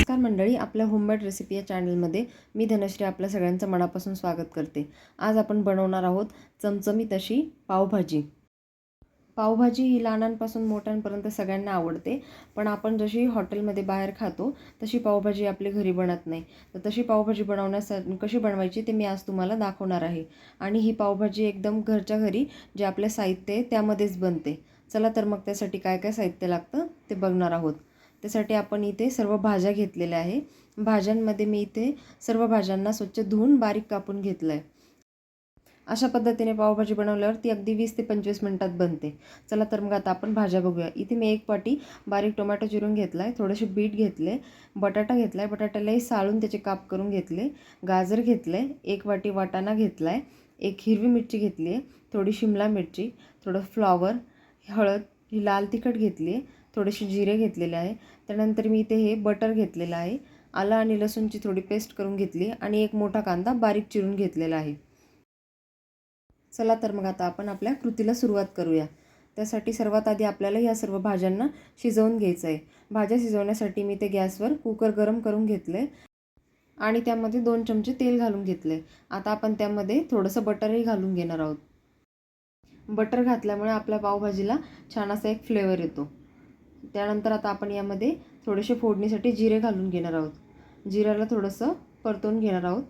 नमस्कार मंडळी आपल्या होममेड रेसिपी या चॅनलमध्ये मी धनश्री आपल्या सगळ्यांचं मनापासून स्वागत करते. आज आपण बनवणार आहोत चमचमीत अशी पावभाजी. पावभाजी ही लहानांपासून मोठ्यांपर्यंत सगळ्यांना आवडते पण आपण जशी हॉटेलमध्ये बाहेर खातो तशी पावभाजी आपली घरी बनत नाही. तर तशी पावभाजी बनवण्यास कशी बनवायची ते मी आज तुम्हाला दाखवणार आहे. आणि ही पावभाजी एकदम घरच्या घरी जे आपलं साहित्य आहे त्यामध्येच बनते. चला तर मग त्यासाठी काय काय साहित्य लागतं ते बघणार आहोत. त्यासाठी आपण इथे सर्व भाज्या घेतलेल्या आहे. भाज्यांमध्ये मी इथे सर्व भाज्यांना स्वच्छ धुवून बारीक कापून घेतलं आहे अशा पद्धतीने पावभाजी बनवल्यावर ती अगदी वीस ते पंचवीस मिनटात बनते. चला तर मग आता आपण भाज्या बघूया. इथे मी एक पाटी बारीक टोमॅटो चिरून घेतला आहे थोडेसे बीट घेतले. बटाटा घेतला आहे बटाट्यालाही साळून त्याचे काप करून घेतले. गाजर घेतलं आहे एक वाटी वाटाणा घेतला आहे एक हिरवी मिरची घेतली आहे थोडी शिमला मिरची थोडं फ्लॉवर हळद ही लाल तिखट घेतली आहे थोडेसे जिरे घेतलेले आहे. त्यानंतर मी इथे हे बटर घेतलेलं आहे. आलं आणि लसूणची थोडी पेस्ट करून घेतली आणि एक मोठा कांदा बारीक चिरून घेतलेला आहे. चला तर मग आता आपण आपल्या कृतीला सुरुवात करूया. त्यासाठी सर्वात आधी आपल्याला या सर्व भाज्यांना शिजवून घ्यायचं आहे भाज्या शिजवण्यासाठी मी ते गॅसवर कुकर गरम करून घेतलं आहे आणि त्यामध्ये दोन चमचे तेल घालून घेतलं आहे आता आपण त्यामध्ये थोडंसं बटरही घालून घेणार आहोत. बटर घातल्यामुळे आपल्या पावभाजीला छान असा एक फ्लेवर येतो. त्यानंतर आता आपण यामध्ये थोडेसे फोडणीसाठी जिरे घालून घेणार आहोत. जिऱ्याला थोडंसं परतून घेणार आहोत.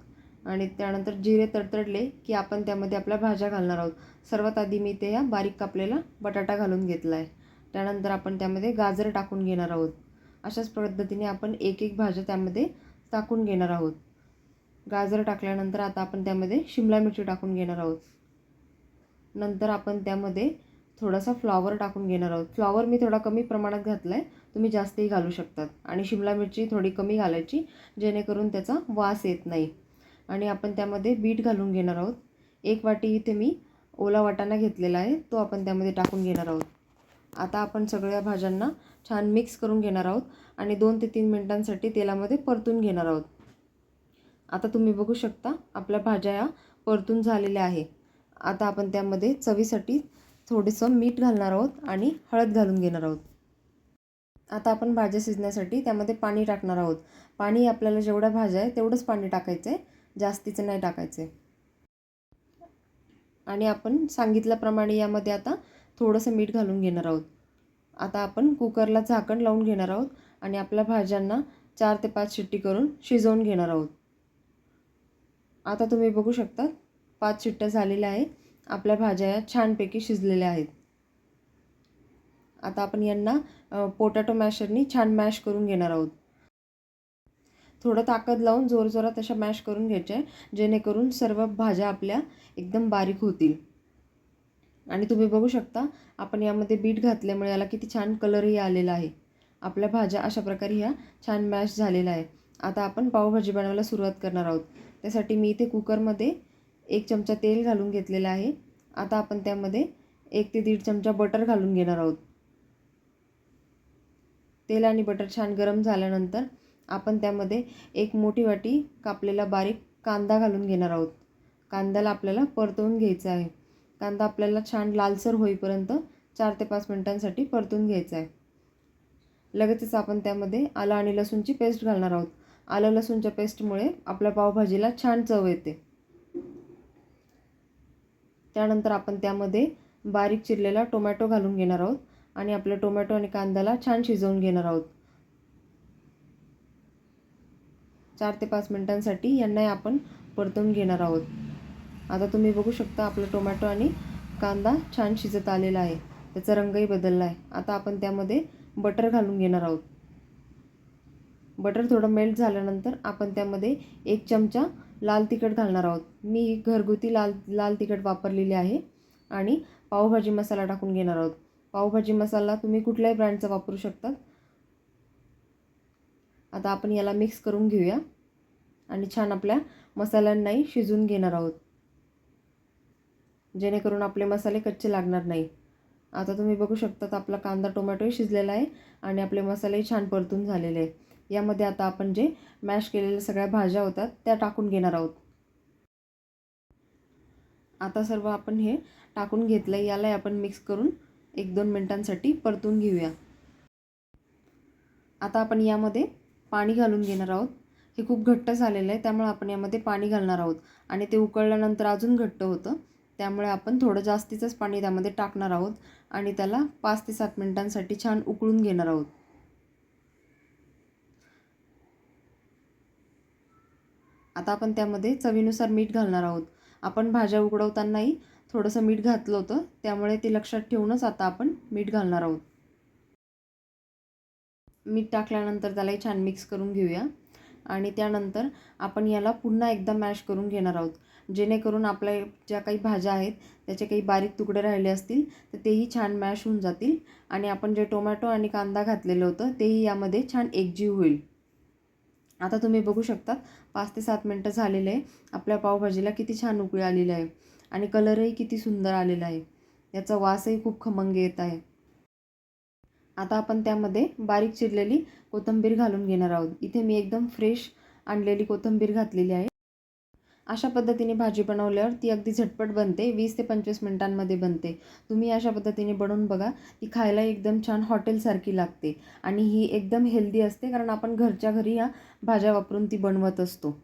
आणि त्यानंतर जिरे तडतडले की आपण त्यामध्ये आपल्या भाज्या घालणार आहोत. सर्वात आधी मी ते या बारीक कापलेला बटाटा घालून घेतला आहे त्यानंतर आपण त्यामध्ये गाजर टाकून घेणार आहोत. अशाच पद्धतीने आपण एक एक भाज्या त्यामध्ये टाकून घेणार आहोत. गाजर टाकल्यानंतर आता आपण त्यामध्ये शिमला मिरची टाकून घेणार आहोत. नंतर आपण त्यामध्ये थोडासा फ्लॉवर टाकून घेणार आहोत. फ्लॉवर मी थोडा कमी प्रमाणात घातला आहे तुम्ही जास्तही घालू शकतात. आणि शिमला मिरची थोडी कमी घालायची जेणेकरून त्याचा वास येत नाही. आणि आपण त्यामध्ये बीट घालून घेणार आहोत. एक वाटी इथे मी ओला वाटाणा घेतलेला आहे. तो आपण त्यामध्ये टाकून घेणार आहोत. आता आपण सगळ्या भाज्यांना छान मिक्स करून घेणार आहोत आणि दोन ते तीन मिनटांसाठी तेलामध्ये परतून घेणार आहोत. आता तुम्ही बघू शकता आपल्या भाज्या या परतून झालेल्या आहे. आता आपण त्यामध्ये चवीसाठी थोडंसं मीठ घालणार आहोत आणि हळद घालून घेणार आहोत. आता आपण भाज्या शिजण्यासाठी त्यामध्ये पाणी टाकणार आहोत. पाणी आपल्याला जेवढ्या भाज्या आहे तेवढंच पाणी टाकायचं आहे जास्तीचं नाही टाकायचं आहे आणि आपण सांगितल्याप्रमाणे यामध्ये आता थोडंसं मीठ घालून घेणार आहोत. आता आपण कुकरला झाकण लावून घेणार आहोत आणि आपल्या भाज्यांना चार ते पाच शिट्टी करून शिजवून घेणार आहोत. आता तुम्ही बघू शकता पाच शिट्ट्या झालेल्या आहेत. आपल्या भाज्या या छानपैकी शिजलेल्या आहेत. आता आपण यांना पोटॅटो मॅशरनी छान मॅश करून घेणार आहोत. थोडं ताकद लावून जोरजोरात अशा मॅश करून घ्यायच्या आहे जेणेकरून सर्व भाज्या आपल्या एकदम बारीक होतील. आणि तुम्ही बघू शकता आपण यामध्ये बीट घातल्यामुळे याला किती छान कलरही आलेला आहे. आपल्या भाज्या अशा प्रकारे ह्या छान मॅश झालेल्या आहे आता आपण पावभाजी बनवायला सुरुवात करणार आहोत. त्यासाठी मी इथे कुकरमध्ये एक चमचा तेल घालून घेतलेलं आहे. आता आपण त्यामध्ये एक ते दीड चमचा बटर घालून घेणार आहोत. तेल आणि बटर छान गरम झाल्यानंतर आपण त्यामध्ये एक मोठी वाटी कापलेला बारीक कांदा घालून घेणार आहोत. कांद्याला आपल्याला परतवून घ्यायचा आहे. कांदा आपल्याला छान लालसर होईपर्यंत चार ते पाच मिनटांसाठी परतून घ्यायचा आहे. लगेचच आपण त्यामध्ये आलं आणि लसूणची पेस्ट घालणार आहोत. आलं लसूणच्या पेस्टमुळे आपल्या पावभाजीला छान चव येते. त्यानंतर आपण त्यामध्ये बारीक चिरलेला टोमॅटो घालून घेणार आहोत आणि आपल्या टोमॅटो आणि कांद्याला छान शिजवून घेणार आहोत. चार ते पाच मिनटांसाठी यांनाही आपण परतून घेणार आहोत. आता तुम्ही बघू शकता आपलं टोमॅटो आणि कांदा छान शिजत आलेला आहे. त्याचा रंगही बदलला आहे. आता आपण त्यामध्ये बटर घालून घेणार आहोत. बटर थोडं मेल्ट झाल्यानंतर आपण त्यामध्ये एक चमचा लाल तिखट घालणार आहोत. मी घरगुती लाल लाल तिखट वापरलेली आहे आणि पावभाजी मसाला टाकून घेणार आहोत. पावभाजी मसाला तुम्ही कुठल्याही ब्रँडचा वापरू शकतात. आता आपण याला मिक्स करून घेऊया आणि छान आपल्या मसाल्यांनाही शिजून घेणार आहोत. जेणेकरून आपले मसाले कच्चे लागणार नाही. आता तुम्ही बघू शकतात आपला कांदा टोमॅटोही शिजलेला आहे आणि आपले मसालेही छान परतून झालेले आहे. यामध्ये आता आपण जे मॅश केलेल्या सगळ्या भाज्या होतात त्या टाकून घेणार आहोत. आता सर्व आपण हे टाकून घेतलं आहे यालाही आपण मिक्स करून एक दोन मिनटांसाठी परतून घेऊया. आता आपण यामध्ये पाणी घालून घेणार आहोत. हे खूप घट्ट झालेलं आहे त्यामुळे आपण यामध्ये पाणी घालणार आहोत. आणि ते उकळल्यानंतर अजून घट्ट होतं. त्यामुळे आपण थोडं जास्तीचंच पाणी त्यामध्ये टाकणार आहोत आणि त्याला पाच ते सात मिनटांसाठी छान उकळून घेणार आहोत. आता आपण त्यामध्ये चवीनुसार मीठ घालणार आहोत. आपण भाज्या उकडवतानाही थोडंसं मीठ घातलं होतं त्यामुळे ते लक्षात ठेवूनच आता आपण मीठ घालणार आहोत. मीठ टाकल्यानंतर त्यालाही छान मिक्स करून घेऊया. आणि त्यानंतर आपण याला पुन्हा एकदा मॅश करून घेणार आहोत. जेणेकरून आपल्या ज्या काही भाज्या आहेत त्याचे काही बारीक तुकडे राहिले असतील तर तेही छान मॅश होऊन जातील. आणि आपण जे टोमॅटो आणि कांदा घातलेलं होतं तेही यामध्ये छान एकजीव होईल. आता तुम्ही बघू शकता पाच ते सात मिनटं झालेले आहे. आपल्या पावभाजीला किती छान उकळी आलेली आहे आणि कलरही किती सुंदर आलेला आहे. याचा वासही खूप खमंग येत आहे. आता आपण त्यामध्ये बारीक चिरलेली कोथिंबीर घालून घेणार आहोत. इथे मी एकदम फ्रेश आणलेली कोथिंबीर घातलेली आहे. अशा पद्धतीने भाजी बनवल्यावर ती अगदी झटपट बनते वीस ते पंचवीस मिनटांमध्ये बनते. तुम्ही अशा पद्धतीने बनवून बघा ती खायला एकदम छान हॉटेलसारखी लागते आणि ही एकदम हेल्दी असते कारण आपण घरच्या घरी या भाज्या वापरून ती बनवत असतो.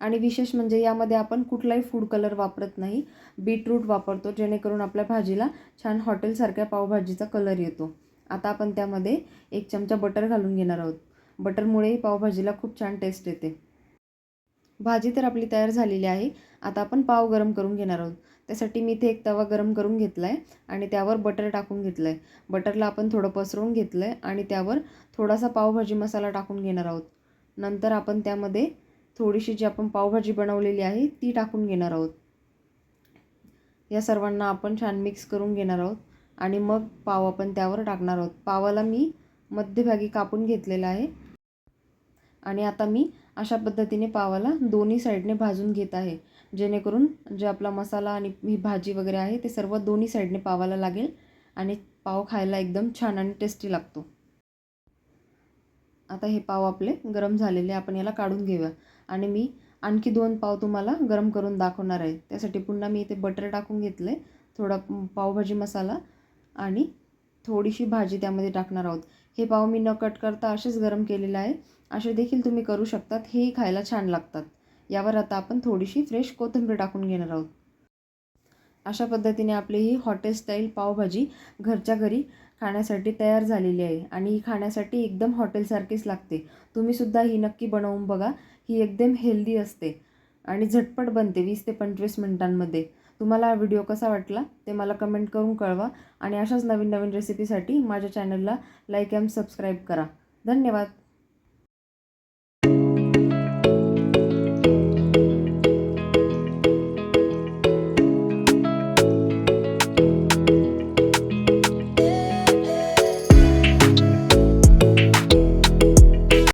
आणि विशेष म्हणजे यामध्ये आपण कुठलाही फूड कलर वापरत नाही बीटरूट वापरतो जेणेकरून आपल्या भाजीला छान हॉटेलसारख्या पावभाजीचा कलर येतो. आता आपण त्यामध्ये एक चमचा बटर घालून घेणार आहोत. बटरमुळेही पावभाजीला खूप छान टेस्ट येते. भाजी तर आपली तयार झालेली आहे. आता आपण पाव गरम करून घेणार आहोत. त्यासाठी मी इथे एक तवा गरम करून घेतला आहे आणि त्यावर बटर टाकून घेतलं आहे बटरला आपण थोडं पसरवून घेतलं आहे आणि त्यावर थोडासा पावभाजी मसाला टाकून घेणार आहोत. नंतर आपण त्यामध्ये थोडीशी जी आपण पावभाजी बनवलेली आहे ती टाकून घेणार आहोत. या सर्वांना आपण छान मिक्स करून घेणार आहोत आणि मग पाव आपण त्यावर टाकणार आहोत. पावाला मी मध्यभागी कापून घेतलेला आहे. आणि आता मी अशा पद्धतीने पावाला दोन्ही साईडने भाजून घेत आहे. जेणेकरून जे आपला मसाला आणि ही भाजी वगैरे आहे ते सर्व दोन्ही साईडने पावाला लागेल आणि पाव खायला एकदम छान आणि टेस्टी लागतो. आता हे पाव आपले गरम झालेले आपण याला काढून घेऊया. आणि मी आणखी दोन पाव तुम्हाला गरम करून दाखवणार आहे. त्यासाठी पुन्हा मी इथे बटर टाकून घेतलं आहे थोडा पावभाजी मसाला आणि थोडीशी भाजी त्यामध्ये टाकणार आहोत. हे पाव मी न कट करता असेच गरम केलेलं आहे. असे देखील तुम्ही करू शकतात. हेही खायला छान लागतात. यावर आता आपण थोडीशी फ्रेश कोथिंबीर टाकून घेणार आहोत. अशा पद्धतीने आपली ही हॉटेल स्टाईल पावभाजी घरच्या घरी खाण्यासाठी तयार झालेली आहे आणि ही खाण्यासाठी एकदम हॉटेलसारखीच लागते. तुम्हीसुद्धा ही नक्की बनवून बघा. ही एकदम हेल्दी असते आणि झटपट बनते वीस ते पंचवीस मिनटांमध्ये. तुम्हाला हा व्हिडिओ कसा वाटला ते मला कमेंट करून कळवा आणि अशाच नवीन नवीन रेसिपीसाठी माझ्या चॅनलला लाईक अँड सबस्क्राईब करा. धन्यवाद.